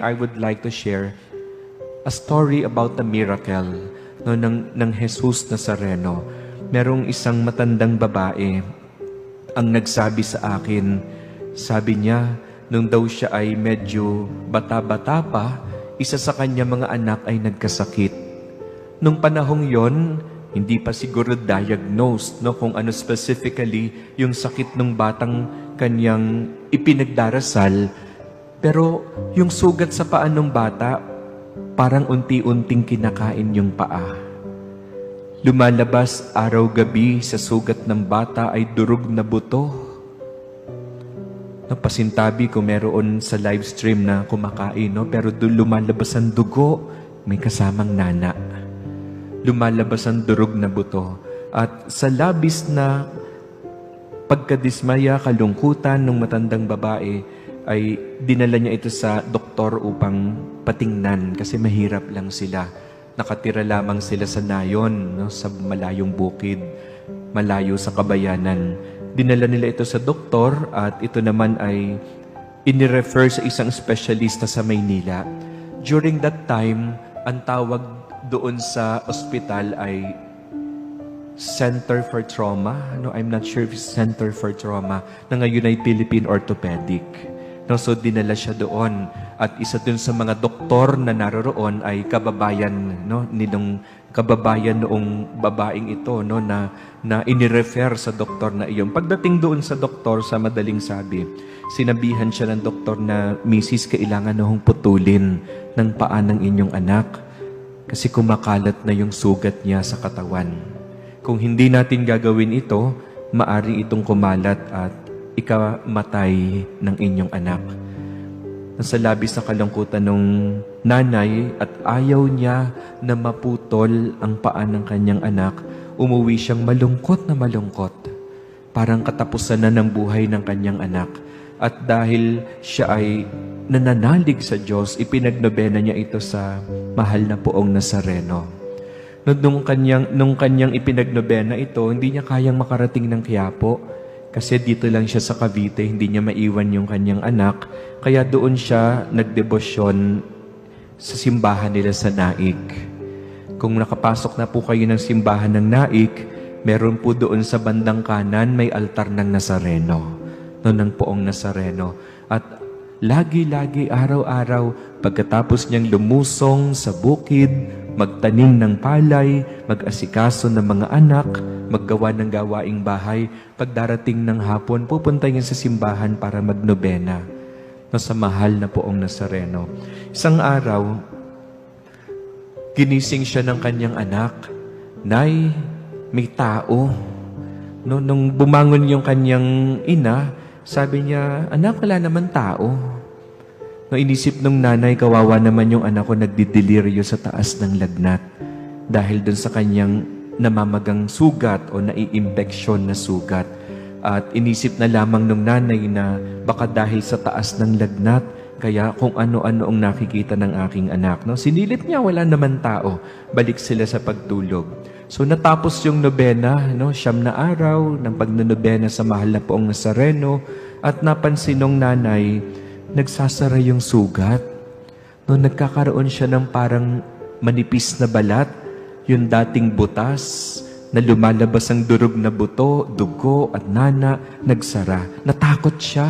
I would like to share a story about the miracle no, ng, ng Jesus Nazareno. Merong isang matandang babae ang nagsabi sa akin, sabi niya, nung daw siya ay medyo bata-bata pa, isa sa kanya mga anak ay nagkasakit. Nung panahong yon, hindi pa siguro diagnosed no, kung ano specifically yung sakit ng batang kanyang ipinagdarasal, pero yung sugat sa paa ng bata, parang unti-unting kinakain yung paa. Lumalabas araw-gabi sa sugat ng bata ay durog na buto. Napasintabi ko meron sa live stream na kumakain, no? pero lumalabas ang dugo, may kasamang nana. Lumalabas ang durog na buto. At sa labis na pagkadismaya, kalungkutan ng matandang babae, ay dinala niya ito sa doktor upang patingnan kasi mahirap lang sila. Nakatira lamang sila sa nayon, no, sa malayong bukid, malayo sa kabayanan. Dinala nila ito sa doktor at ito naman ay inirefer sa isang specialista sa Maynila. During that time, ang tawag doon sa ospital ay Center for Trauma. No, I'm not sure if it's Center for Trauma na ngayon ay Philippine Orthopedic. No, so dinala siya doon at isa dun sa mga doktor na naroroon ay kababayan no nitong kababayan noong babaeng ito no na na inirefer sa doktor na iyon. Pagdating doon sa doktor sa madaling sabi, sinabihan siya ng doktor na Mrs. kailangan na hong putulin ng paa ng inyong anak kasi kumakalat na yung sugat niya sa katawan. Kung hindi natin gagawin ito, maari itong kumalat at ikamatay ng inyong anak. Nasa labis na kalungkutan ng nanay at ayaw niya na maputol ang paa ng kanyang anak, umuwi siyang malungkot na malungkot. Parang katapusan na ng buhay ng kanyang anak. At dahil siya ay nananalig sa Diyos, ipinagnobena niya ito sa mahal na poong Nazareno. Nung, kanyang, nung kanyang ipinagnobena ito, hindi niya kayang makarating ng Quiapo kasi dito lang siya sa Cavite, hindi niya maiwan yung kanyang anak. Kaya doon siya nagdebosyon sa simbahan nila sa Naik. Kung nakapasok na po kayo ng simbahan ng Naik, meron po doon sa bandang kanan may altar ng Nazareno, no, ng poong Nazareno. At lagi-lagi, araw-araw, pagkatapos niyang lumusong sa bukid, magtanim ng palay, mag-asikaso ng mga anak, maggawa ng gawaing bahay, pagdarating ng hapon, pupunta niya sa simbahan para magnobena no, sa mahal na poong Nazareno. Isang araw, ginising siya ng kanyang anak, Nay, may tao. No, nung bumangon yung kanyang ina, sabi niya, Anak, wala naman tao. No, inisip nung nanay, kawawa naman yung anak ko nagdideliryo sa taas ng lagnat dahil dun sa kanyang namamagang sugat o naiimpeksyon na sugat. At inisip na lamang nung nanay na baka dahil sa taas ng lagnat, kaya kung ano-ano ang nakikita ng aking anak. No? Sinilit niya, wala naman tao. Balik sila sa pagtulog. So natapos yung nobena, no? siyam na araw ng pagnonobena sa mahal na poong Nazareno at napansin nung nanay, nagsasara yung sugat. No, nagkakaroon siya ng parang manipis na balat, yung dating butas, na lumalabas ang durog na buto, dugo at nana, nagsara. Natakot siya.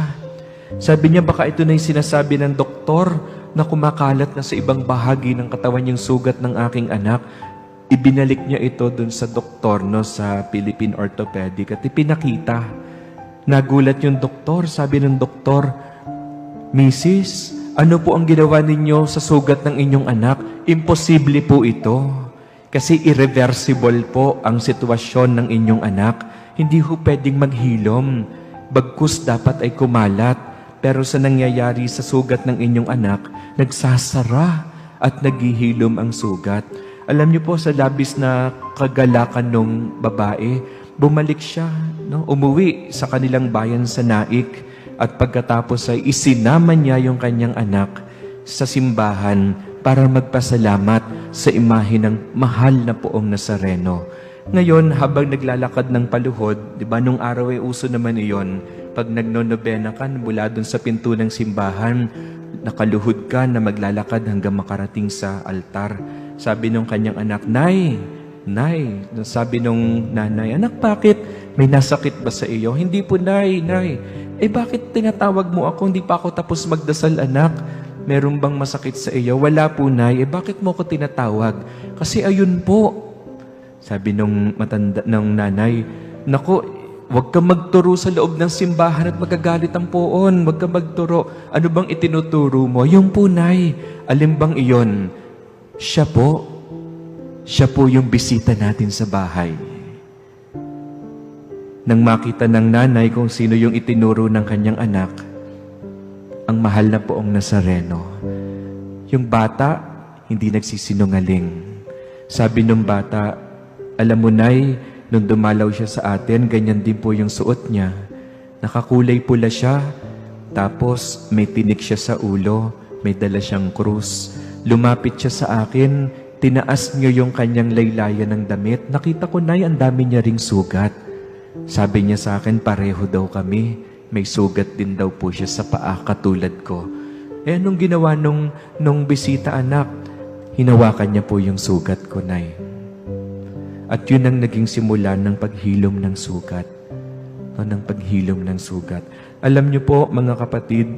Sabi niya baka ito na yung sinasabi ng doktor na kumakalat na sa ibang bahagi ng katawan yung sugat ng aking anak. Ibinalik niya ito dun sa doktor no, sa Philippine Orthopedic at ipinakita. Nagulat yung doktor, sabi ng doktor, Mrs., ano po ang ginawa ninyo sa sugat ng inyong anak? Imposible po ito. Kasi irreversible po ang sitwasyon ng inyong anak. Hindi ho pwedeng maghilom. Bagkus dapat ay kumalat. Pero sa nangyayari sa sugat ng inyong anak, nagsasara at naghihilom ang sugat. Alam niyo po sa labis na kagalakan ng babae, bumalik siya, no? umuwi sa kanilang bayan sa Naik at pagkatapos ay isinama niya yung kanyang anak sa simbahan para magpasalamat sa imahe ng mahal na poong Nazareno. Ngayon, habang naglalakad ng paluhod, di ba nung araw ay uso naman iyon, pag nagnonobena ka mula dun sa pinto ng simbahan, nakaluhod ka na maglalakad hanggang makarating sa altar. Sabi nung kanyang anak, Nay, Nay, sabi nung nanay, anak bakit? May nasakit ba sa iyo? Hindi po, Nay, Nay. Eh bakit tinatawag mo ako? Hindi pa ako tapos magdasal, anak. Meron bang masakit sa iyo? Wala po, Nay. Eh bakit mo ako tinatawag? Kasi ayun po. Sabi nung matanda ng nanay, Nako, huwag kang magturo sa loob ng simbahan at magagalit ang poon. Huwag kang magturo. Ano bang itinuturo mo? Yung po, Nay. Alin bang iyon? Siya po. Siya po yung bisita natin sa bahay. Nang makita ng nanay kung sino yung itinuro ng kanyang anak, ang mahal na poong Nazareno. Yung bata, hindi nagsisinungaling. Sabi nung bata, alam mo nay, nung dumalaw siya sa atin, ganyan din po yung suot niya. Nakakulay pula siya, tapos may tinik siya sa ulo, may dala siyang krus. Lumapit siya sa akin, tinaas niya yung kanyang laylayan ng damit. Nakita ko, Nay, ang dami niya ring sugat. Sabi niya sa akin, pareho daw kami. May sugat din daw po siya sa paa katulad ko. Eh, anong ginawa nung, nung bisita anak? Hinawakan niya po yung sugat ko, Nay. At yun ang naging simula ng paghilom ng sugat. No, ng paghilom ng sugat. Alam niyo po, mga kapatid,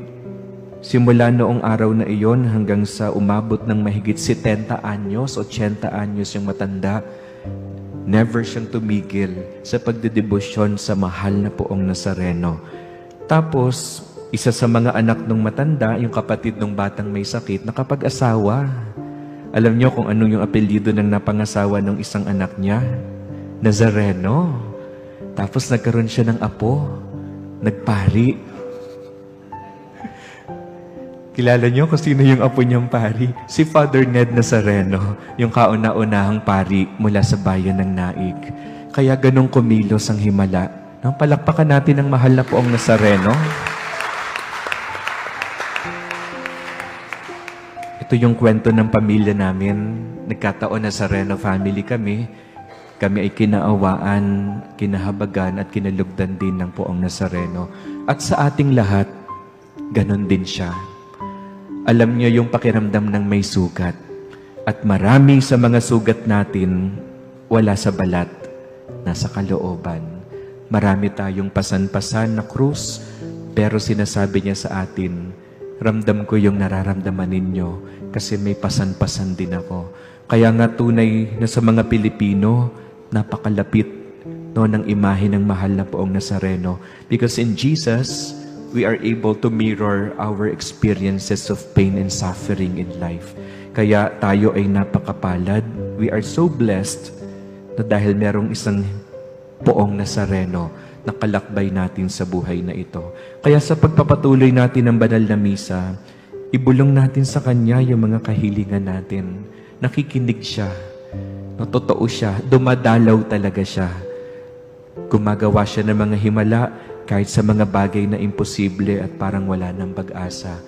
simula noong araw na iyon hanggang sa umabot ng mahigit 70 anyos, 80 anyos yung matanda, never siyang tumigil sa pagdedebosyon sa mahal na poong Nazareno. Tapos, isa sa mga anak ng matanda, yung kapatid ng batang may sakit, nakapag-asawa. Alam niyo kung anong yung apelyido ng napangasawa ng isang anak niya? Nazareno. Tapos nagkaroon siya ng apo. Nagpari. Kilala niyo kung sino yung apo niyang pari? Si Father Ned Nazareno, yung kauna-unahang pari mula sa bayan ng Naig. Kaya ganong kumilos ang himala. Nang palakpakan natin ang mahal na poong Nazareno. Ito yung kwento ng pamilya namin. Nagkataon na sa Reno family kami. Kami ay kinaawaan, kinahabagan at kinalugdan din ng poong Nazareno. At sa ating lahat, ganon din siya. Alam niyo yung pakiramdam ng may sugat. At marami sa mga sugat natin, wala sa balat, nasa kalooban. Marami tayong pasan-pasan na krus, pero sinasabi niya sa atin, ramdam ko yung nararamdaman ninyo kasi may pasan-pasan din ako. Kaya nga tunay na sa mga Pilipino, napakalapit no, ng imahe ng mahal na poong Nazareno. Because in Jesus, we are able to mirror our experiences of pain and suffering in life. Kaya tayo ay napakapalad. We are so blessed na dahil merong isang poong Nazareno na kalakbay natin sa buhay na ito. Kaya sa pagpapatuloy natin ng banal na misa, ibulong natin sa Kanya yung mga kahilingan natin. Nakikinig siya. No, totoo siya. Dumadalaw talaga siya. Gumagawa siya ng mga himala kahit sa mga bagay na imposible at parang wala ng pag-asa.